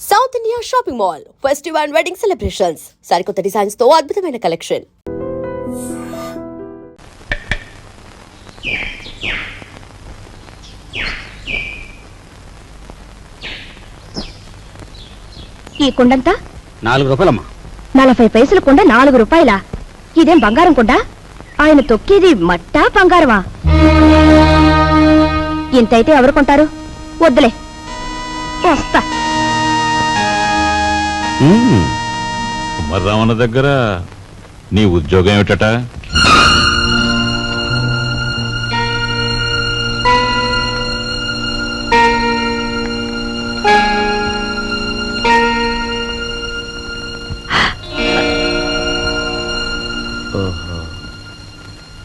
South India shopping mall festive and wedding celebrations సరికొత్త డిజైన్స్తో అద్భుతమైన కలెక్షన్ ఈ కుండంతా? నాలుగు రూపాయలమ్మా. నలభై పైసల కుండ నాలుగు రూపాయల? ఇదేం బంగారం కుండ? ఆయన తొక్కేది మట్టా బంగారమా? ఇంతైతే ఎవరు కొంటారు? వద్దులే. వస్తా. కుమారరావణ దగ్గర నీ ఉద్యోగం ఏమిటట?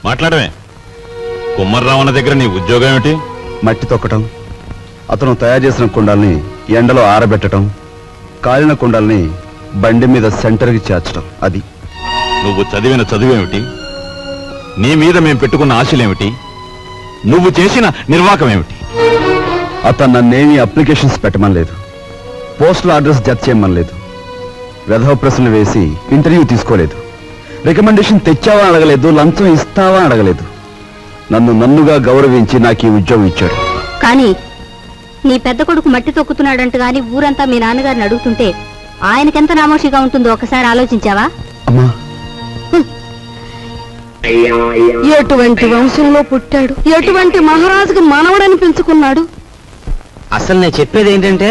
మాట్లాడమే. కుమ్మర్రావణ దగ్గర నీ ఉద్యోగం ఏమిటి? మట్టి తొక్కటం అతను తయారు చేసిన కుండాల్ని ఎండలో ఆరబెట్టడం కాలిన కుండాల్ని బండి మీద సెంటర్కి చేర్చడం అది. నువ్వు చదివిన చదువేమిటి? నీ మీద మేము పెట్టుకున్న ఆశలేమిటి? నువ్వు చేసిన నిర్వాకం ఏమిటి అతను నన్నేమీ అప్లికేషన్స్ పెట్టమని లేదు పోస్టల్ అడ్రస్ జత చేయమని లేదు వెధవ ప్రశ్నలు వేసి ఇంటర్వ్యూ తీసుకోలేదు. రికమెండేషన్ తెచ్చావా అని అడగలేదు లంచం ఇస్తావా అడగలేదు. నన్ను నన్నుగా గౌరవించి నాకు ఈ ఉద్యోగం ఇచ్చాడు. కానీ నీ పెద్ద కొడుకు మట్టి తొక్కుతున్నాడంట గాని ఊరంతా మీ నాన్నగారిని అడుగుతుంటే ఆయనకెంత నామోషిగా ఉంటుందో ఒకసారి ఆలోచించావా? అమ్మా. ఎటువంటి వంశంలో పుట్టాడు? ఎటువంటి మహారాజుకు మనవడని పెంచుకున్నాడు? అసలు నేను చెప్పేది ఏంటంటే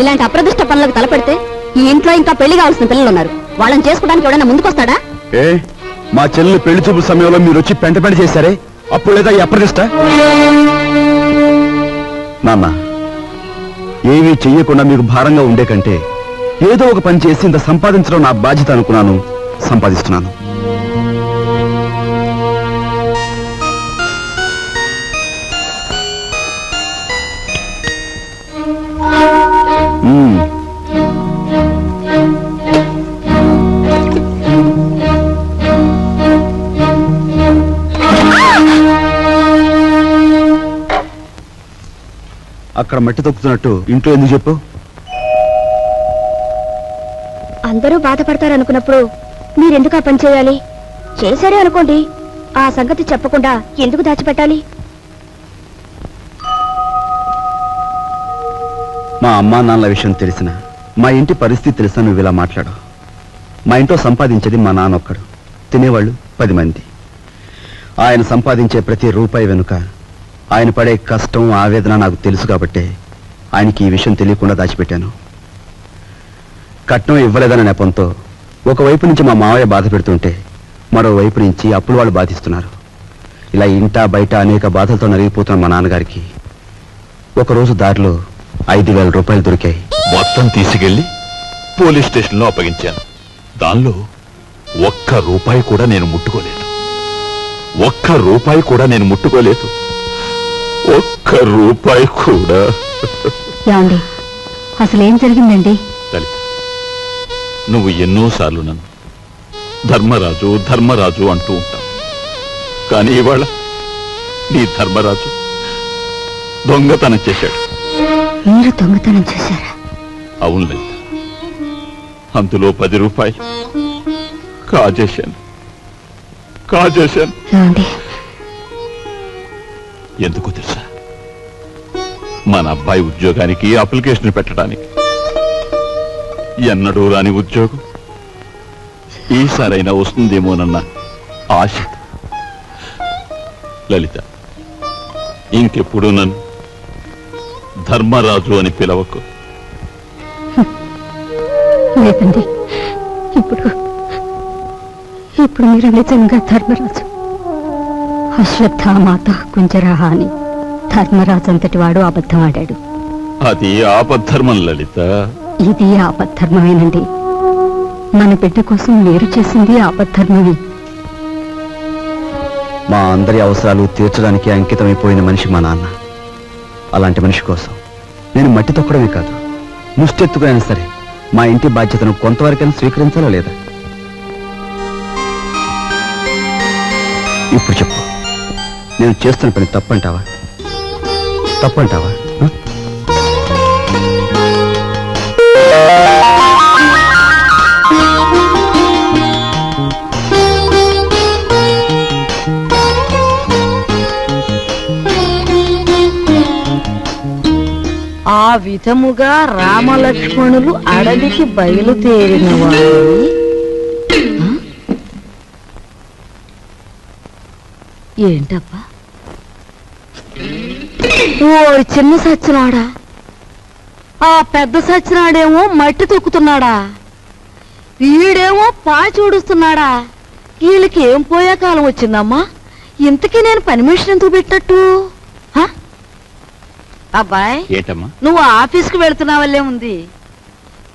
ఇలాంటి అప్రదిష్ట పనులకు తలపెడితే ఈ ఇంట్లో ఇంకా పెళ్ళి కావాల్సిన పిల్లలు ఉన్నారు వాళ్ళని చేసుకోవడానికి ఎవడైనా ముందుకొస్తాడా? ఏ? మా చెల్లెలు పెళ్ళి చూపుల సమయంలో మీరు వచ్చి పెంట పెంట చేశారే? అప్పుడు లేదా ఎప్పటిష్ట అప్రదిష్ట నాన్న ఏమీ చెయ్యకుండా మీకు భారంగా ఉండే కంటే ఏదో ఒక పని చేసి ఇంత సంపాదించడం నా బాధ్యత అనుకున్నాను సంపాదిస్తున్నాను. మ్మ్. అక్కడ మట్టి తొక్కుతున్నట్టు ఇంట్లో ఎందుకు చెప్పు? అందరూ బాధపడతారు అనుకున్నప్పుడు మీరెందుకు ఆ పని చేయాలి? చేశారే అనుకోండి. ఆ సంగతి చెప్పకుండా ఎందుకు దాచిపెట్టాలి? మా అమ్మా నాన్నల విషయం తెలిసిన మా ఇంటి పరిస్థితి తెలిసిన నువ్వు ఇలా మాట్లాడు. మా ఇంట్లో సంపాదించేది మా నాన్న ఒక్కడు తినేవాళ్ళు పది మంది. ఆయన సంపాదించే ప్రతి రూపాయి వెనుక ఆయన పడే కష్టం ఆవేదన నాకు తెలుసు కాబట్టే ఆయనకి ఈ విషయం తెలియకుండా దాచిపెట్టాను. కట్నం ఇవ్వలేదన్న నెపంతో ఒకవైపు నుంచి మా మావయ్య బాధ పెడుతుంటే మరోవైపు నుంచి అప్పులు వాళ్ళు బాధిస్తున్నారు. ఇలా ఇంట బయట అనేక బాధలతో నలిగిపోతున్న మా నాన్నగారికి ఒకరోజు దారిలో ఐదు వేల రూపాయలు దొరికాయి. మొత్తం తీసుకెళ్ళి పోలీస్ స్టేషన్లో అప్పగించాను. దానిలో ఒక్క రూపాయి కూడా నేను ముట్టుకోలేదు. ఒక్క రూపాయి కూడా నేను ముట్టుకోలేదు. ఒక్క రూపాయి కూడా. ఏమండి అసలు ఏం జరిగిందండి? లలిత నువ్వు ఎన్నోసార్లు నన్ను ధర్మరాజు ధర్మరాజు అంటూ ఉంటావు. కానీ ఇవాళ నీ ధర్మరాజు దొంగతనం చేశాడు. మీరు దొంగతనం చేశారా? అవును లలిత అందులో పది రూపాయలు కాజేశాను. కాజేశాను. ఏమండి? ఎందుకో తెలుసా? మన అబ్బాయి ఉద్యోగానికి అప్లికేషన్ పెట్టడానికి. ఎన్నడూ రాని ఉద్యోగం. ఈసారైనా వస్తుందేమోనన్న ఆశ. లలిత ఇంకెప్పుడు నన్ను ధర్మరాజు అని పిలవకు? లేదండి ఇప్పుడు ఇప్పుడు మీరు నిజంగా ధర్మరాజు. అశ్వత్థామాత కుంజరాహ అని ధర్మరాజు అంతటి వాడు అబద్ధం ఆడాడు అది ఆపద్ధర్మం లలిత. ఇది ఆపద్ధర్మమేనండి. మన బిడ్డ కోసం మీరు చేసింది ఆపద్ధర్మమే. మా అందరి అవసరాలు తీర్చడానికి అంకితమైపోయిన మనిషి మా నాన్న. అలాంటి మనిషి కోసం నేను మట్టి తొక్కడమే కాదు ముష్టెత్తుకునైనా సరే మా ఇంటి బాధ్యతను కొంతవరకైనా స్వీకరించాలా లేదా? ఇప్పుడు చెప్పు. నేను చేస్తున్న పని తప్పంటావా? తప్పంటావా? ఆ? ఆ విధముగా రామలక్ష్మణులు అడవికి బయలుదేరిన వారి ఏంటబ్బా ఓ చిన్న సచ్చినాడా? ఆ పెద్ద సచ్చినాడేమో మట్టి తొక్కుతున్నాడా? వీడేమో పాచి ఊడుస్తున్నాడా వీళ్ళకి ఏం పోయే కాలం వచ్చిందమ్మా? ఇంతకీ నేను పని మనిషిని ఎందుకు పెట్టట్టు హ? అబ్బాయ్ ఏటమ్మా? నువ్వు ఆఫీస్కి వెళ్తున్నావల్లే ఉంది.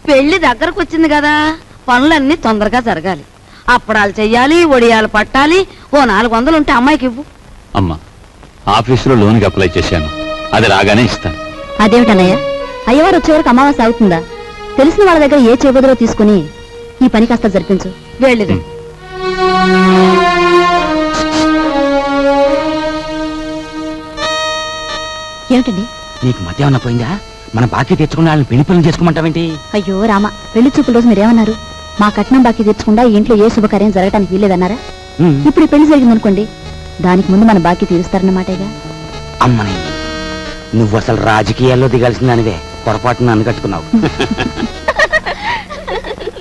పెళ్ళి దగ్గరకు వచ్చింది కదా పనులన్నీ తొందరగా జరగాలి. అప్పడాలు చెయ్యాలి ఒడియాలు పట్టాలి ఓ నాలుగు వందలు ఉంటే అమ్మాయికి ఇవ్వు. అమ్మా ఆఫీసులో లోన్కి అప్లై చేశాను. అది రాగానే ఇస్తాను. అదేమిటన్నయ్య? అయ్యవారు వచ్చే వరకు అమావాస్య అవుతుందా తెలిసిన వాళ్ళ దగ్గర ఏ చేబదులో తీసుకుని ఈ పని కాస్త జరిపించు. వెళ్ళిరా. ఏమిటండి? నీకు మధ్య ఏమన్నా పోయిందా? మన బాకీ తెచ్చుకున్న వాళ్ళని పెళ్ళి పనులు చేసుకోమంటావేంటి? అయ్యో రామ పెళ్ళి చూపుల రోజు మీరేమన్నారు? మా కట్నం బాకీ తెచ్చకుండా ఇంట్లో ఏ శుభకార్యం జరగటానికి వీల్లేదన్నారా? ఇప్పుడు ఈ పెళ్ళి జరిగిందనుకోండి దానికి ముందు మన బాకీ తీరుస్తారన్నమాటేగా? అమ్మని నువ్వు అసలు రాజకీయాల్లో దిగాల్సిన దానివే పొరపాటు నన్ను కట్టుకున్నావు.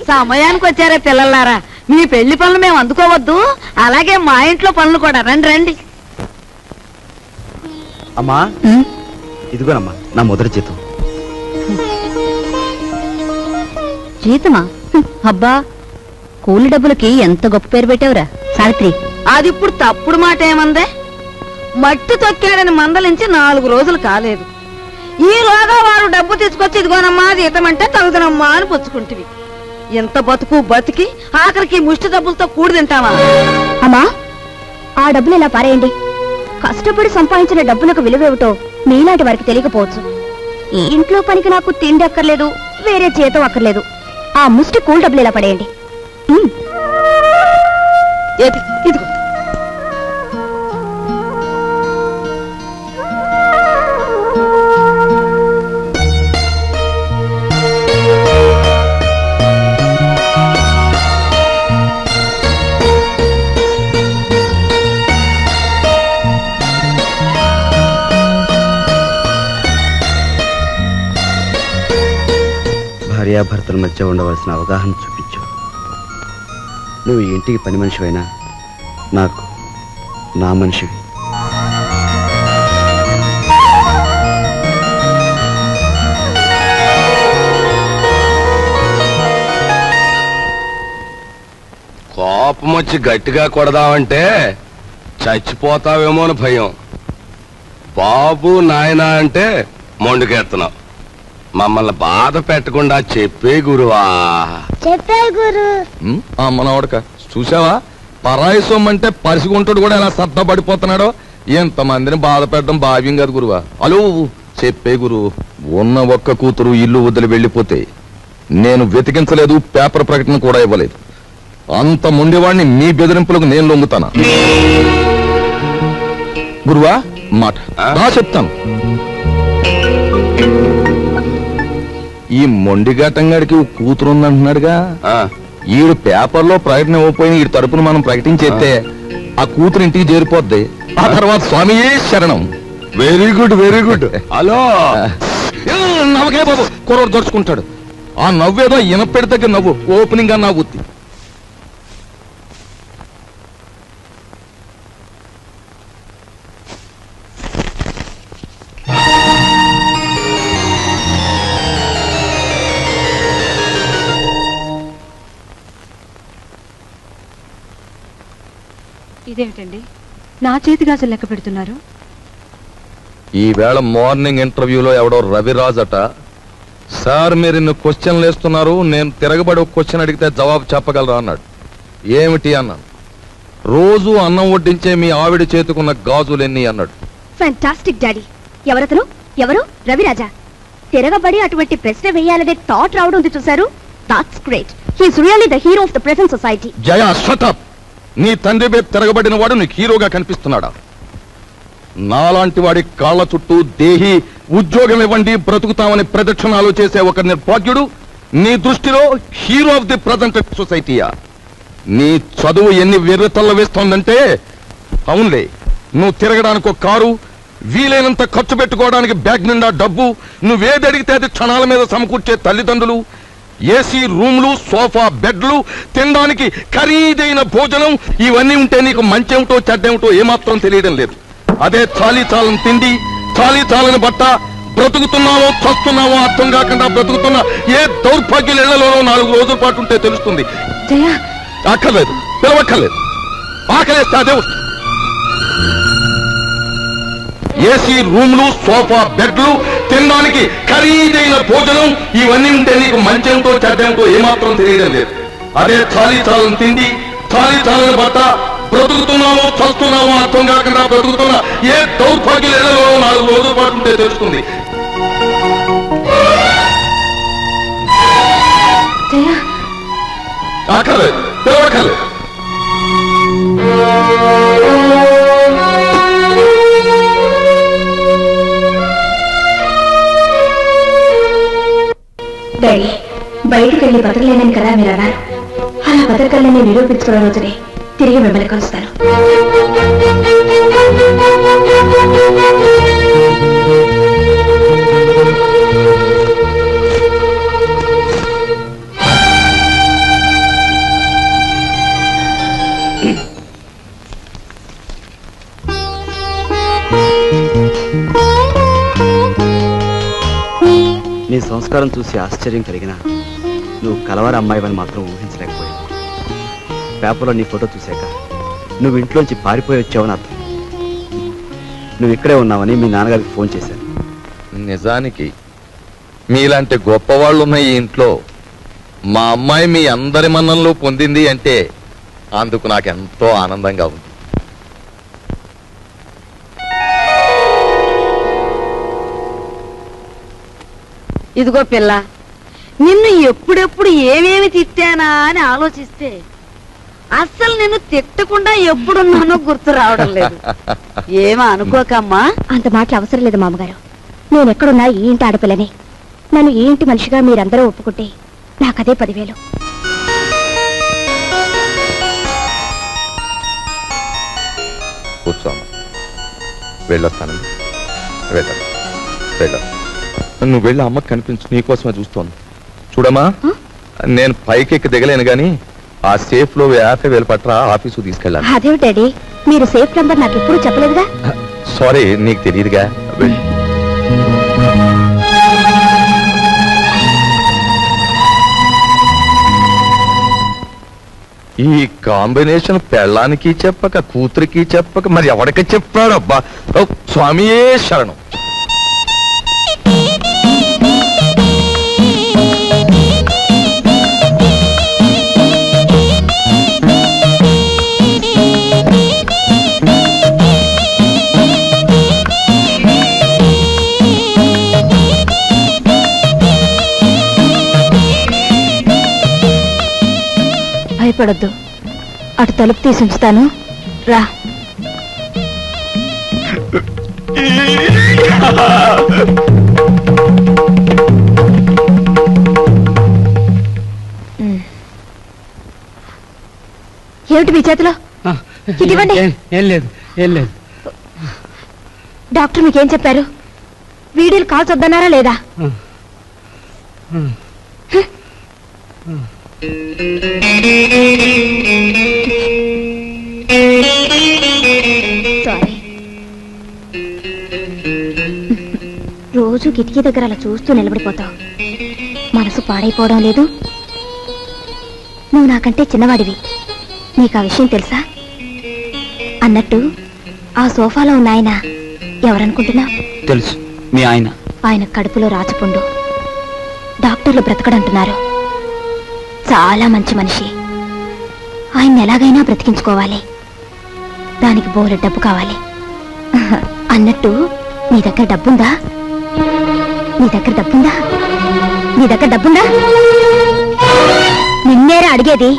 సమయానికి వచ్చారే పిల్లలారా మీ పెళ్ళి పనులు మేము అందుకోవద్దు. అలాగే మా ఇంట్లో పనులు కూడా. రండి రండి. అమ్మా ఇదిగోనమ్మా నా మొదటి జీతం. జీతమా? అబ్బా కూలి డబ్బులకి ఎంత గొప్ప పేరు పెట్టావురా. సావిత్రి అది ఇప్పుడు తప్పుడు మాట ఏమందే? మట్టి తొక్కాడని మందలించి నాలుగు రోజులు కాలేదు. ఈ లోగా వారు డబ్బు తీసుకొచ్చి ఇదిగోనమ్మా జీతమంటే తగుదనమ్మా అని పుచ్చుకుంటివి. ఇంత బతుకు బతికి ఆఖరికి ముష్టి డబ్బులతో కూడి తింటావా? అమ్మా ఆ డబ్బులు ఇలా పారేయండి? కష్టపడి సంపాదించిన డబ్బులకు విలువేమిటో మీలాంటి వారికి తెలియకపోవచ్చు. ఈ ఇంట్లో పనికి నాకు తిండి అక్కర్లేదు వేరే జీతం అక్కర్లేదు. ఆ ముష్టి కూల్ డబ్బులు ఇలా పడేయండి? ఇదిగో. భార్యాభర్తల మధ్య ఉండవలసిన అవగాహన చూపించు. నువ్వు ఇంటికి పని మనిషివైనా నాకు నా మనిషివి. కోపం వచ్చి గట్టిగా కొడదామంటే చచ్చిపోతావేమో అని భయం. బాబు నాయనా అంటే మొండుకెత్తున్నావు మమ్మల్ని బాధ పెట్టకుండా చెప్పే గురువా. ఉమ్, ఆ మనవడక చూసావా పరాయి సొమ్మంటే పరిసిగుంటాడు కూడా ఎలా సత్తా పడిపోతున్నాడో? ఎంతమందిని బాధ పెట్టడం భావ్యం కాదు గురువా. అలో చెప్పే గురు ఉన్న ఒక్క కూతురు ఇల్లు వదిలి వెళ్ళిపోతే నేను వెతికించలేదు పేపర్ ప్రకటన కూడా ఇవ్వలేదు. అంత ముండేవాడిని మీ బెదిరింపులకు నేను లొంగుతానా? గురువా మాట. ఆ? రా చెప్తాను. ఈ మొండిఘాటంగాడికి కూతురు ఉందంటున్నాడుగా ఈడు పేపర్లో ప్రకటన ఇవ్వకపోయిన ఈ తరపున మనం ప్రకటించేస్తే ఆ. కూతురు ఇంటికి చేరిపోద్ది. ఆ తర్వాత స్వామియే శరణం. Very good very good hello నవ్వకే బాబు కుర్రోడు దొరుచుకుంటాడు. ఆ నవ్వేదో ఇనపెడి దగ్గర నవ్వు ఓపెనింగ్గా నవ్వుద్ది. ఇదేమిటండి? నా చేతి గాజులు లెక్క పెడుతున్నారు. ఈ వేళ మార్నింగ్ ఇంటర్వ్యూలో ఎవడో రవిరాజ్ అట సార్ మీరు ఇన్ని క్వశ్చన్లు వేస్తున్నారు నేను తిరగబడి ఒక క్వశ్చన్ అడిగితే జవాబు చెప్పగలరా? అన్నాడు. ఏమిటి? అన్నాను. రోజు అన్నం వడ్డించే మీ ఆవిడ చేతుకున్న గాజులెన్ని అన్నాడు. ఫ్యాంటాస్టిక్ డాడీ ఎవరతను? ఎవరు? రవిరాజా? తిరగబడి అటువంటి ప్రశ్న వేయాలనే థాట్ రావడం ఉంది చూసారు that's great he's really the hero of the present society Jaya shut up నీ తండ్రి మీద తిరగబడిన వాడు నీకు హీరోగా కనిపిస్తున్నాడా? నాలాంటి వాడి కాళ్ళ చుట్టూ దేహి ఉద్యోగం ఇవ్వండి బ్రతుకుతామని ప్రదక్షిణాలు చేసే ఒక నిర్భాగ్యుడు నీ దృష్టిలో హీరో ఆఫ్ ది ప్రజెంట్ సొసైటీయా? నీ చదువు ఎన్ని వెర్రతల్ల వేస్తోందంటే అవునులే నువ్వు తిరగడానికి ఒక కారు వీలైనంత ఖర్చు పెట్టుకోవడానికి బ్యాగ్ నిండా డబ్బు నువ్వేది అడిగితే అది క్షణాల మీద సమకూర్చే తల్లిదండ్రులు ఏసీ రూమ్లు సోఫా బెడ్లు తినడానికి ఖరీదైన భోజనం ఇవన్నీ ఉంటే నీకు మంచేమిటో చెడ్డేమిటో ఏమాత్రం తెలియడం లేదు. అదే చాలీ చాలని తిండి చాలీ చాలని బట్ట బ్రతుకుతున్నామో చస్తున్నామో అర్థం కాకుండా బ్రతుకుతున్న ఏ దౌర్భాగ్యుల ఇళ్ళలోనో నాలుగు రోజుల పాటు ఉంటే తెలుస్తుంది. అక్కర్లేదు పిలవక్కర్లేదు. ఆకలేస్తే అదే వస్తుంది. ఏసీ రూమ్లు సోఫా బెడ్లు తినడానికి ఖరీదైన భోజనం ఇవన్నీ ఉంటే నీకు మంచేమిటో చెడ్డేమిటో ఏమాత్రం తెలియడం లేదు. అదే చాలీ చాలని తిండి చాలీ చాలని బట్ట బ్రతుకుతున్నామో చస్తున్నామో అర్థం కాకుండా బ్రతుకుతున్న ఏ దౌర్భాగ్యుల ఇళ్ళలో నాలుగు రోజుల పాటు ఉంటే తెలుస్తుంది. అక్కర్లేదు పిలవక్కర్లేదు డాడీ బయటికి వెళ్ళి బతకలేనని కదా మీరు అన్నారు. అలా బతకలేని నిరూపించుకున్న రోజునే తిరిగి మిమ్మల్ని కలుస్తాను. సంస్కారం చూసి ఆశ్చర్యం కలిగిన నువ్వు కలవారి అమ్మాయివని మాత్రం ఊహించలేకపోయావు. పేపర్లో నీ ఫోటో చూశాక నువ్వు ఇంట్లోంచి పారిపోయి వచ్చావని అర్థం. నువ్వు ఇక్కడే ఉన్నావని మీ నాన్నగారికి ఫోన్ చేశాను. నిజానికి మీలాంటి గొప్పవాళ్ళు ఉన్న ఈ ఇంట్లో. మా అమ్మాయి మీ అందరి మన్నంలో పొందింది అంటే అందుకు నాకు ఎంతో ఆనందంగా ఉంది. ఇదిగో పిల్ల నిన్ను ఎప్పుడెప్పుడు ఏమేమి తిట్టానా అని ఆలోచిస్తే అస్సలు నిన్ను తిట్టకుండా ఎప్పుడున్నానో గుర్తు రావడం లేదు. ఏమో అనుకోకమ్మా? అంత మాటలు అవసరం లేదు మామగారు. నేను ఎక్కడున్నా ఈ ఇంటి ఆడపిల్లని. నన్ను ఈ ఇంటి మనిషిగా మీరందరూ ఒప్పుకుంటే నాకదే పదివేలు. కూర్చోమ్మ. వెళ్ళొస్తానండి వెళ్ళ వెళ్ళ. నువ్వు వెళ్ళి అమ్మకి కనిపించు. నీకోసమే చూస్తోంది. చూడమ్మా నేను పైకి ఎక్కి దిగలేను గాని ఆ సేఫ్లో యాభై వేలు పట్ల ఆఫీసు తీసుకెళ్ళాను అదేమిటి డాడీ? మీరు సేఫ్ నంబర్ నాకు ఎప్పుడు చెప్పలేదుగా? సారీ నీకు తెలియదుగా ఈ కాంబినేషన్ పెళ్ళానికి చెప్పక కూతురికి చెప్పక మరి ఎవరికి చెప్పాడు అబ్బా ఓ, స్వామియే శరణం. భయపడొద్దు. అటు తలుపు తీసి ఉంచుతాను. రా. ఏమిటి మీ చేతిలో? ఇదివ్వండి ఏం లేదు ఏం లేదు. డాక్టర్ మీకేం చెప్పారు? వీడియోలు కాల్స్ వద్దన్నారా లేదా? రోజు కిటికీ దగ్గర అలా చూస్తూ నిలబడిపోతావు. మనసు పాడైపోవడం లేదు. నువ్వు నాకంటే చిన్నవాడివి. నీకు ఆ విషయం తెలుసా? అన్నట్టు ఆ సోఫాలో ఉన్న ఆయన ఎవరనుకుంటున్నావు తెలుసు. మీ ఆయన. ఆయన కడుపులో రాచపుండు. డాక్టర్లు బ్రతకడంటున్నారు. చాలా మంచి మనిషి. ఆయన ఎలాగైనా బ్రతికించుకోవాలి. దానికి బోలె డబ్బు కావాలి. అన్నట్టు నీ దగ్గర డబ్బుందా? నీ దగ్గర డబ్బుందా? నీ దగ్గర డబ్బుందా? నిన్నేరా అడిగేది?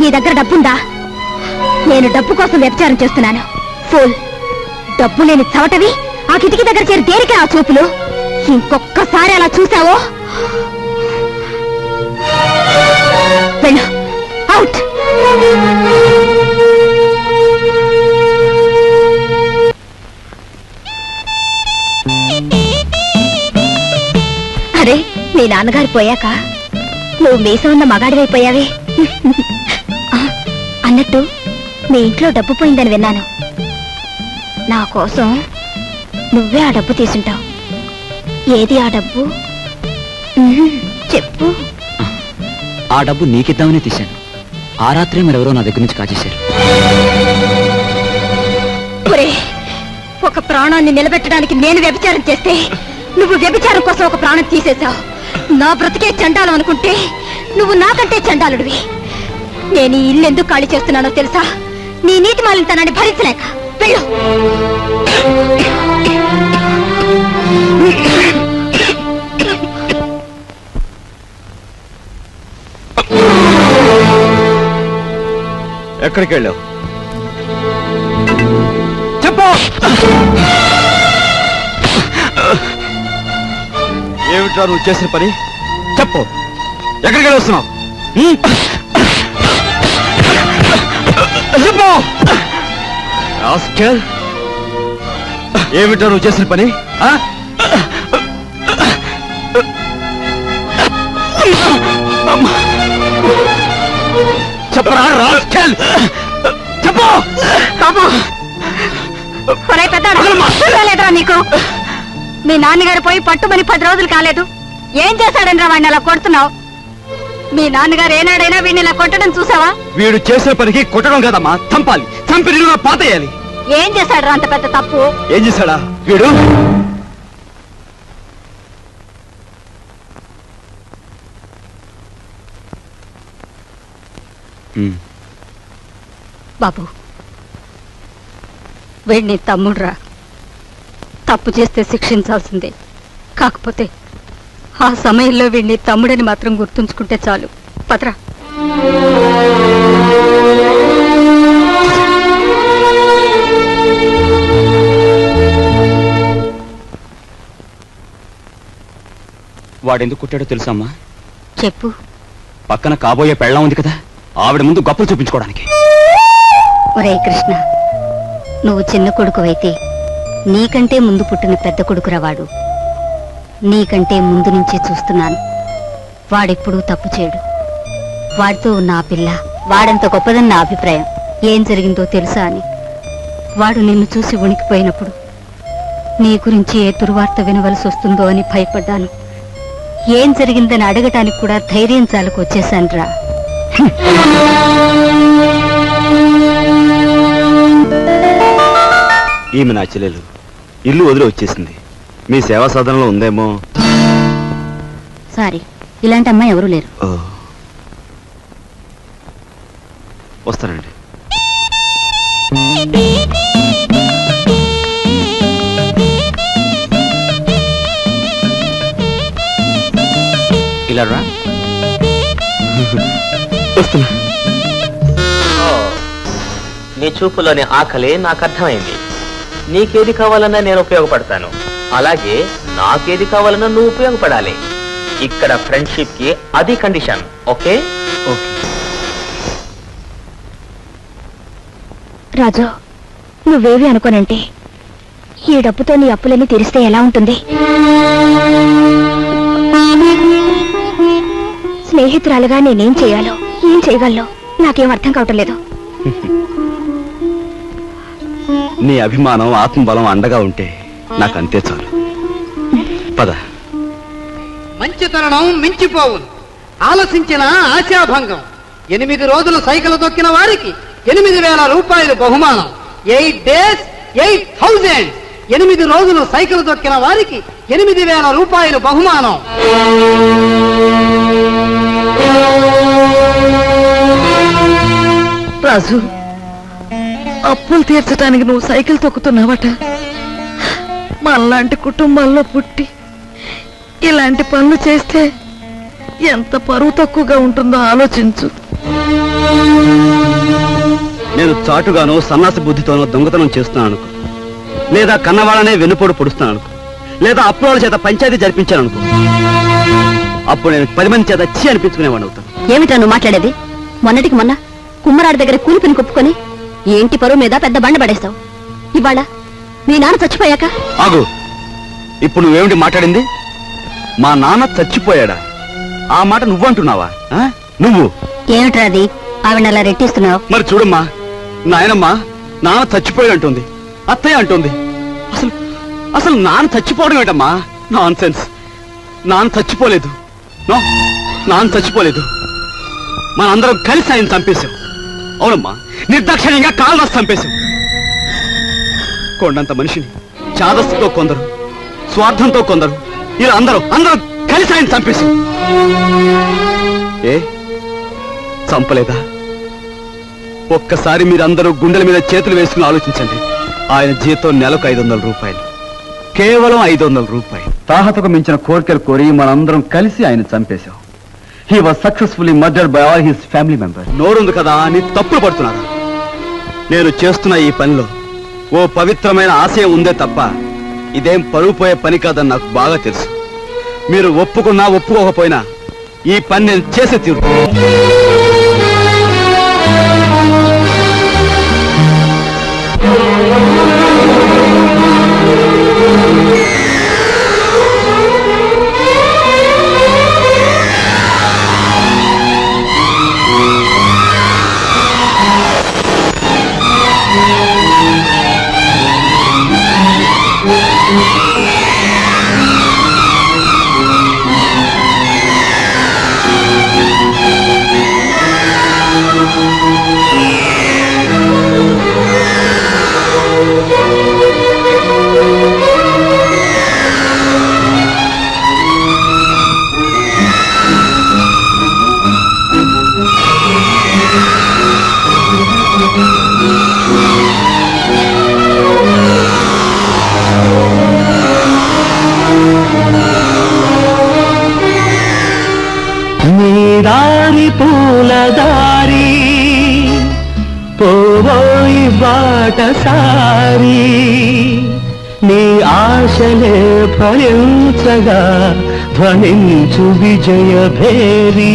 నీ దగ్గర డబ్బుందా? నేను డబ్బు కోసం వ్యభిచారం చేస్తున్నాను. ఫుల్. డబ్బు లేని చవటవి ఆ కిటికీ దగ్గర చేరి దేనికి ఆ చూపులు? ఇంకొక్కసారి అలా చూసావో? వెళ్ళు అవుట్ అరే మీ నాన్నగారు పోయాక నువ్వు మీసం ఉన్న మగాడివైపోయావే అన్నట్టు మీ ఇంట్లో డబ్బు పోయిందని విన్నాను. నా కోసం నువ్వే ఆ డబ్బు తీసుంటావు. ఏది ఆ డబ్బు? చెప్పు. ఆ డబ్బు నీకిద్దామని తీశాను. ఆ రాత్రే మరెవరో నా దగ్గర నుంచి కాజేశారు. ఒక ప్రాణాన్ని నిలబెట్టడానికి నేను వ్యభిచారం చేస్తే నువ్వు వ్యభిచారం కోసం ఒక ప్రాణం తీసేశావు. నా బ్రతికే చండాలం అనుకుంటే నువ్వు నాకంటే చండాలుడివి. నేను ఈ ఇల్లు ఎందుకు ఖాళీ చేస్తున్నానో తెలుసా? నీ నీతి మాలినతనాన్ని భరించలేక. వెళ్ళు. ఎక్కడికి వెళ్ళావు? చెప్పు. ఏమిట్రా నువ్వు చేసిన పని? చెప్పు. ఎక్కడికి వెళ్ళి వస్తున్నావు హ్మ్? చెప్పు. ఏమిట్రా నువ్వు చేసిన పని? చెప్పరా రాస్కెల్. చెప్పు! బాబు! ఒరే పెద్దాడా, చూడలేదురా నీకు? మీ నాన్నగారు పోయి పట్టుమని పది రోజులు కాలేదు. ఏం చేశాడని రా వాడిని అలా కొడుతున్నావు? మీ నాన్నగారు ఏనాడైనా వీడిని ఇలా కొట్టడం చూసావా? వీడు చేసిన పనికి కొట్టడం కదమ్మా చంపాలి. చంపి నిలువున పాతేయాలి. ఏం చేశాడు అంత పెద్ద తప్పు? ఏం చేశాడా? వీడు? బాబు వీడిని తమ్ముడురా. తప్పు చేస్తే శిక్షించాల్సిందే. కాకపోతే ఆ సమయంలో వీడిని తమ్ముడని మాత్రం గుర్తుంచుకుంటే చాలు. పదరా. వాడెందుకు కొట్టాడో తెలుసా అమ్మా? చెప్పు. పక్కన కాబోయే పెళ్ళం ఉంది కదా. ఆవిడ ముందు గొప్పలు చూపించుకోవడానికి. ఒరే కృష్ణ నువ్వు చిన్న కొడుకువైతే నీకంటే ముందు పుట్టిన పెద్ద కొడుకురా వాడు నీకంటే ముందు నుంచే చూస్తున్నాను. వాడెప్పుడూ తప్పు చేయడు. వాడితో ఉన్న ఆ పిల్ల వాడంత గొప్పదని నా అభిప్రాయం ఏం జరిగిందో తెలుసా అని. వాడు నిన్ను చూసి ఉనికిపోయినప్పుడు నీ గురించి ఏ దుర్వార్త వినవలసి వస్తుందో అని భయపడ్డాను. ఏం జరిగిందని అడగటానికి కూడా ధైర్యం చాలకు వచ్చేశాను రా ఈమె నా చెల్లెలు. ఇల్లు వదిలి వచ్చేసింది. మీ సేవా సాధనలో ఉందేమో? సారీ ఇలాంటి అమ్మాయి ఎవరూ లేరు. ఓ. వస్తానండి. ఇలా రా. వస్తున్నా నీ చూపులోని ఆకలి నాకు అర్థమైంది. నీకేది కావాలన్నా నేను ఉపయోగపడతాను. అలాగే నాకేది కావాలన్నా నువ్వు ఉపయోగపడాలి. ఇక్కడ ఫ్రెండ్షిప్కి అది కండిషన్ ఓకే? ఓకే. రాజు నువ్వేవి అనుకోనంటే ఈ డబ్బుతో నీ అప్పులన్నీ తీరిస్తే ఎలా ఉంటుంది? స్నేహితురాలుగా నేనేం చేయాలో ఏం చేయగలను నాకేం అర్థం కావటం లేదు. నీ అభిమానం ఆత్మబలం అండగా ఉంటే నాకు అంతే చాలు. పద. మంచితనం మించిపోవును. ఆలసించిన ఆశాభంగం. ఎనిమిది రోజులు సైకిల్ తొక్కిన వారికి ఎనిమిది వేల రూపాయలు బహుమానం. ఎయిట్ డేస్ ఎయిట్ థౌజండ్ ఎనిమిది రోజులు సైకిల్ తొక్కిన వారికి ఎనిమిది వేల రూపాయలు బహుమానం. రాజు అప్పులు తీర్చడానికి నువ్వు సైకిల్ తొక్కుతున్నావట. మనలాంటి కుటుంబాల్లో పుట్టి ఇలాంటి పనులు చేస్తే ఎంత పరువు తక్కువగా ఉంటుందో ఆలోచించు. నేను చాటుగానో సన్నాసి బుద్ధితోనో దొంగతనం చేస్తున్నాను లేదా కన్నవాళ్ళనే వెన్నుపోడు పొడుస్తున్నాను లేదా అప్పుల చేత పంచాయతీ జరిపించాను అనుకో. అప్పుడు నేను పది మంది చేత చీ అనిపించుకునేవాడు అవుతాను. ఏమిటా నువ్వు మాట్లాడేది? మొన్నటికి మొన్న కుమ్మరాడి దగ్గర కూలి పని కొప్పుకొని ఈ ఇంటి పరువు మీద పెద్ద బండ పడేస్తావు ఇవాళ మీ నాన్న చచ్చిపోయాక? ఆగు. ఇప్పుడు నువ్వేమిటి మాట్లాడింది? మా నాన్న చచ్చిపోయాడా? ఆ మాట నువ్వంటున్నావా ఆ? నువ్వు. ఏమిట్రా అది? ఆవిడ అలా రెట్టిస్తున్నావు. మరి చూడమ్మా. నాయనమ్మా నాన్న చచ్చిపోయాడు అంటుంది. అత్తయ్య అంటుంది. అసలు అసలు నాన్న చచ్చిపోవడం ఏంటమ్మా? నాన్ సెన్స్ నాన్న చచ్చిపోలేదు. నో నాన్న చచ్చిపోలేదు. మనందరం కలిసి ఆయన చంపేశాం. అవునమ్మా నిర్దాక్షిణ్యంగా కాలు రాసి చంపేశాం. కొండంత మనిషిని చాదస్సుతో కొందరు స్వార్థంతో కొందరు ఇలా అందరూ అందరూ కలిసి ఆయన చంపేశాం. ఏ? చంపలేదా? ఒక్కసారి మీరందరూ గుండెల మీద చేతులు వేసుకుని ఆలోచించండి. ఆయన జీతం నెలకు ఐదు వందల రూపాయలు. కేవలం ఐదు వందల రూపాయలు. తాహతకు మించిన కోరికలు కోరి మనందరం కలిసి ఆయన చంపేశాం. He was successfully murder by all his family member నోరుంది కదా అని తప్పులు పడుతున్నారు. నేను చేస్తున్న ఈ పనిలో ఓ పవిత్రమైన ఆశయం ఉందే తప్ప ఇదేం పరువు పోయే పని కాదని నాకు బాగా తెలుసు. మీరు ఒప్పుకున్నా ఒప్పుకోకపోయినా ఈ పని నేను చేసే తీరు ఒక్కసారి నీ ఆశలే ఫలించగా ధ్వనించు విజయ భేరీ.